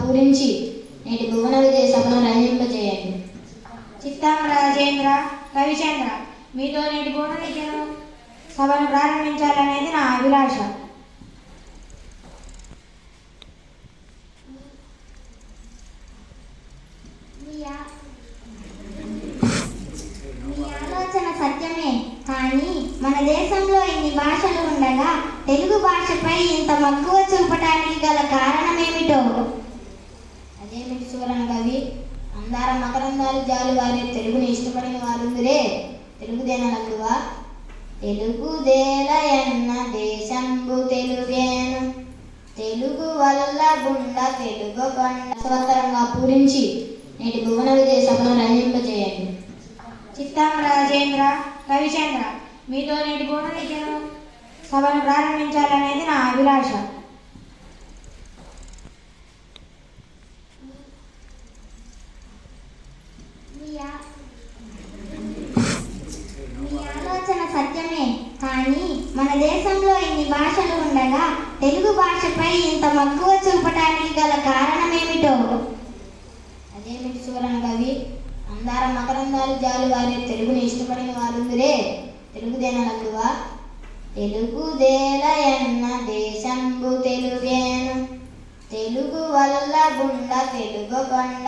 పూరించి నేటి భువన విజయ సభను రంజింపజేయండి చిత్తం రాజేంద్ర రవిచంద్ర మీతో నేటి పూర్ణ విద్యను సభను ప్రారంభించాలనేది నా అభిలాష. కానీ మన దేశంలో ఇన్ని భాషలు ఉండగా తెలుగు భాషపై ఇంత మక్కువ చూపటానికి గల అదేమిటి కవి అందార మకరందాలు జాలు వారి తెలుగుని ఇష్టపడిన వారుందిరే. తెలుగుదేనలకువా తెలుగుదేల ఎన్న దేశంబు తెలుగేను. తెలుగు వల్ల గుండ తెలుగు కొండ స్వతరంగా పూరించి నేటి భువన విజయ సభను రంజింపజేయండి చిత్తం రాజేంద్ర రవిచంద్ర మీతో నేటి భువన విద్యను సభను ప్రారంభించాలనేది నా అభిలాష. మీ ఆలోచన సత్యమే కానీ మన దేశంలో ఇన్ని భాషలు ఉండగా తెలుగు భాషపై ఇంత మక్కువ చూపటానికి గల కారణమేమిటో? అదేమిటి సూరణ కవి అందార మకరందాలు జాలు వారి తెలుగుని ఇష్టపడిన వారుందిరే. తెలుగుదేనలకువా? తెలుగుదేల ఎన్న దేశంబు తెలుగేను. తెలుగు వల్ల గుండ తెలుగు కొండ